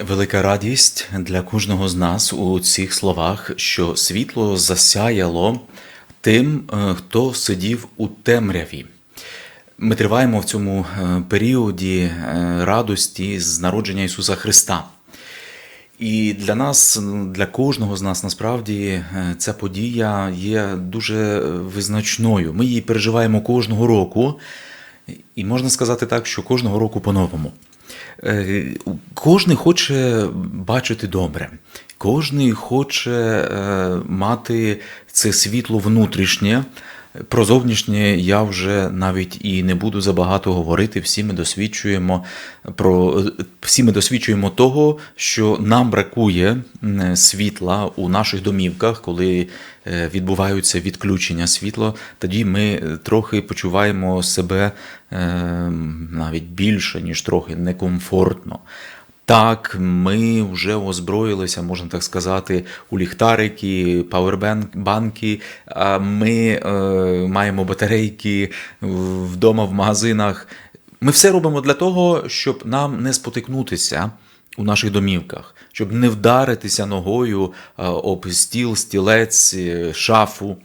велика радість для кожного з нас у цих словах, що світло засяяло тим, е, хто сидів у темряві. Ми триваємо в цьому е, періоді е, радості з народження Ісуса Христа. І для нас, для кожного з нас, насправді, ця подія є дуже визначною. Ми її переживаємо кожного року, і можна сказати так, що кожного року по-новому. Е, Кожний хоче бачити добре, кожний хоче е, мати це світло внутрішнє. Про зовнішнє я вже навіть і не буду забагато говорити. Всі ми досвідчуємо про всі ми досвідчуємо того, що нам бракує світла у наших домівках, коли е, відбуваються відключення світла. Тоді ми трохи почуваємо себе е, навіть більше, ніж трохи некомфортно. Так, ми вже озброїлися, можна так сказати, у ліхтарики, павербанки. а Ми е, маємо батарейки вдома в магазинах. Ми все робимо для того, щоб нам не спотикнутися у наших домівках, щоб не вдаритися ногою е, об стіл, стілець, е, шафу.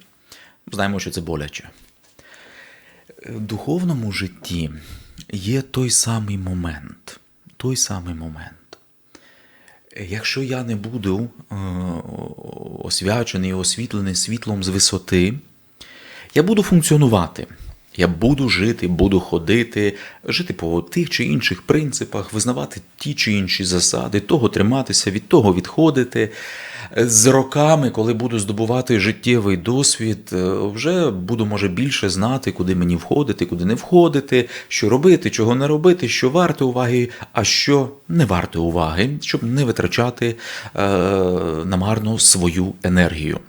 Знаємо, що це боляче. В духовному житті є той самий момент. Той самий момент. Якщо я не буду е, освячений і освітлений світлом з висоти, я буду функціонувати. Я буду жити, буду ходити, жити по тих чи інших принципах, визнавати ті чи інші засади, того триматися, від того відходити. З роками, коли буду здобувати життєвий досвід, е, вже буду, може, більше знати, куди мені входити, куди не входити, що робити, чого не робити, що варте уваги, а що не варте уваги, щоб не витрачати е, намарно свою енергію.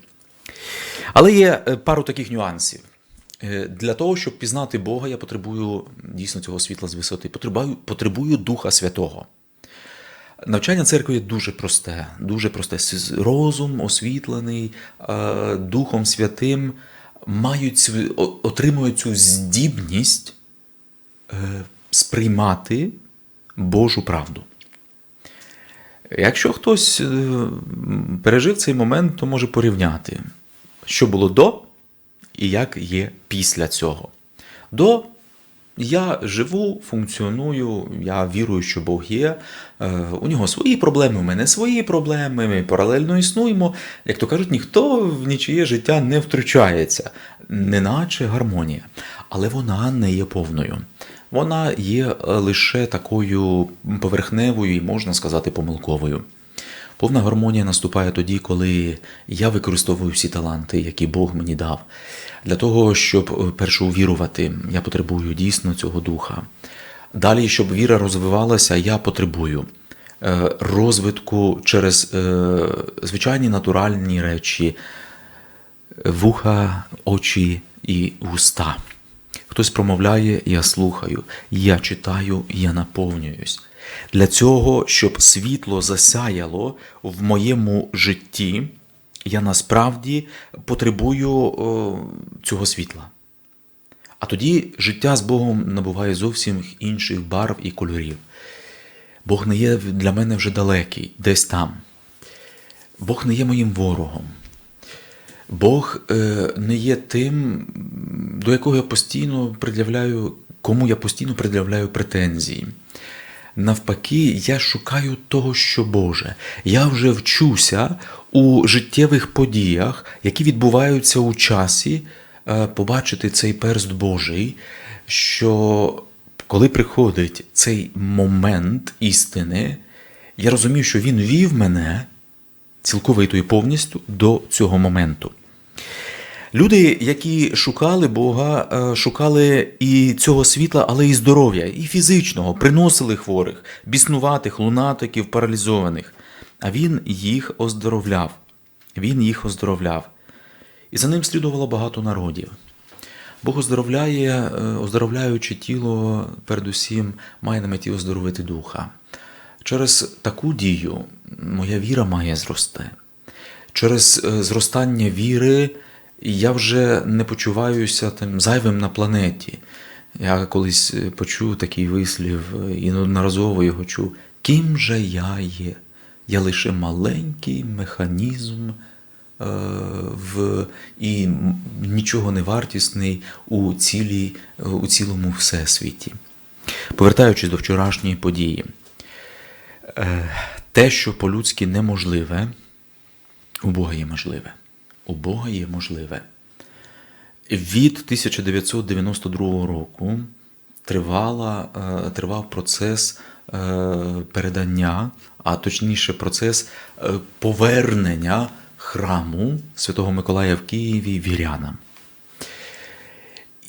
Але є е, пару таких нюансів. Е, Для того, щоб пізнати Бога, я потребую дійсно цього світла з висоти, потребую, потребую Духа Святого. Навчання церкви є дуже просте, дуже просте. Розум освітлений е, Духом Святим мають, отримують цю здібність е, сприймати Божу правду. Якщо хтось пережив цей момент, то може порівняти, що було до і як є після цього. До я живу, функціоную, я вірую, що Бог є. Е, У нього свої проблеми, у мене свої проблеми. Ми паралельно існуємо. Як то кажуть, ніхто в нічиє життя не втручається, неначе гармонія. Але вона не є повною. Вона є е, лише такою поверхневою і, можна сказати, помилковою. Повна гармонія наступає тоді, коли я використовую всі таланти, які Бог мені дав. Для того, щоб е, перше увірувати, я потребую дійсно цього духа. Далі, щоб віра розвивалася, я потребую е, розвитку через е, звичайні натуральні речі, вуха, очі і уста. Хтось промовляє, я слухаю, я читаю, я наповнююсь. Для цього, щоб світло засяяло в моєму житті, я насправді потребую цього світла. А тоді життя з Богом набуває зовсім інших барв і кольорів. Бог не є для мене вже далекий, десь там. Бог не є моїм ворогом. Бог е, не є тим, до якого я постійно пред'являю, кому я постійно пред'являю претензії. Навпаки, я шукаю того, що Боже. Я вже вчуся у життєвих подіях, які відбуваються у часі, е, побачити цей перст Божий, що коли приходить цей момент істини, я розумію, що Він вів мене цілковито і повністю до цього моменту. Люди, які шукали Бога, е, шукали і цього світла, але і здоров'я, і фізичного, приносили хворих, біснуватих, лунатиків, паралізованих. А він їх оздоровляв. Він їх оздоровляв. І за ним слідувало багато народів. Бог оздоровляє, е, оздоровляючи тіло, передусім має на меті оздоровити духа. Через таку дію моя віра має зрости. Через е, зростання віри я вже не почуваюся там зайвим на планеті. Я колись е, почув такий вислів е, і неодноразово його чув. ким же я є? Я лише маленький механізм е, в, і нічого не вартісний у, цілій, у цілому всесвіті. Повертаючись до вчорашньої події, е, те, що по-людськи неможливе, у Бога є можливе. У Бога є можливе. Від 1992 року тривала, е, тривав процес е, передання, а точніше процес е, повернення храму Святого Миколая в Києві вірянам.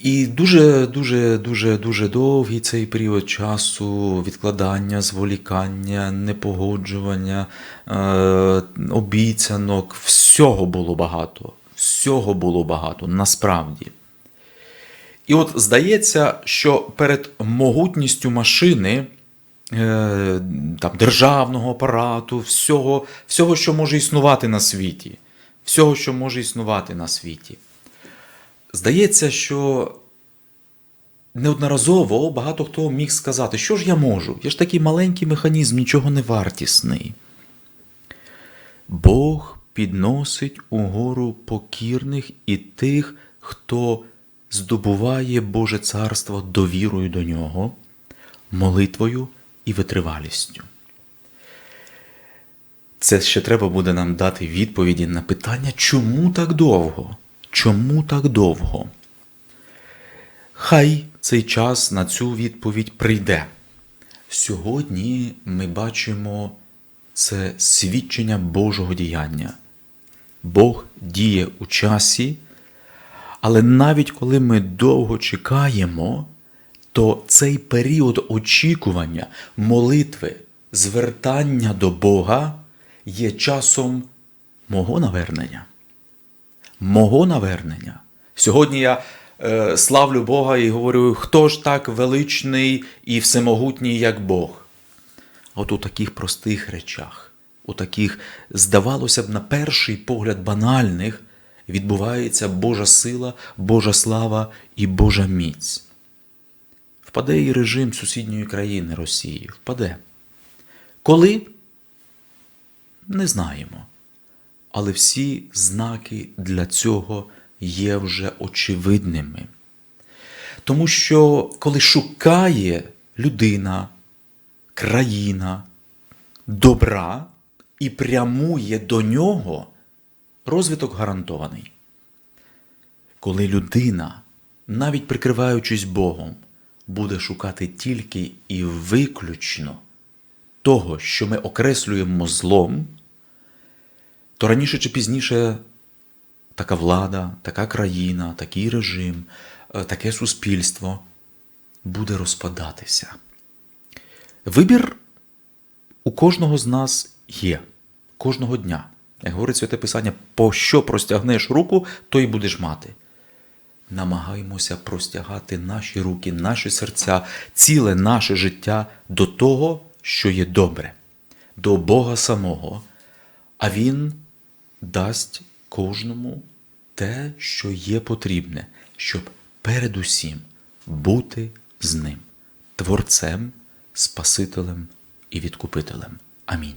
І дуже, дуже, дуже, дуже довгий цей період часу відкладання, зволікання, непогоджування, е, обіцянок, всього було багато. Всього було багато, насправді. І от здається, що перед могутністю машини, е, там, державного апарату, всього, всього, що може існувати на світі, всього, що може існувати на світі. Здається, що неодноразово багато хто міг сказати, що ж я можу? Я ж такий маленький механізм, нічого не вартісний. Бог підносить угору покірних і тих, хто здобуває Боже царство довірою до нього, молитвою і витривалістю. Це ще треба буде нам дати відповіді на питання, чому так довго? Чому так довго? Хай цей час на цю відповідь прийде. Сьогодні ми бачимо це свідчення Божого діяння. Бог діє у часі, але навіть коли ми довго чекаємо, то цей період очікування, молитви, звертання до Бога є часом мого навернення. Мого навернення. Сьогодні я е, славлю Бога і говорю, хто ж так величний і всемогутній, як Бог. От у таких простих речах, у таких, здавалося б, на перший погляд банальних, відбувається Божа сила, Божа слава і Божа міць. Впаде і режим сусідньої країни Росії. Впаде. Коли? Не знаємо. Але всі знаки для цього є вже очевидними. Тому що коли шукає людина, країна добра і прямує до нього, розвиток гарантований. Коли людина, навіть прикриваючись Богом, буде шукати тільки і виключно того, що ми окреслюємо злом, то раніше чи пізніше така влада, така країна, такий режим, е, таке суспільство буде розпадатися. Вибір у кожного з нас є, кожного дня. Як говорить Святе Писання, по що простягнеш руку, то й будеш мати. Намагаємося простягати наші руки, наші серця, ціле наше життя до того, що є добре, до Бога самого, а Він дасть кожному те, що є потрібне, щоб передусім бути з ним, Творцем, Спасителем і Відкупителем. Амінь.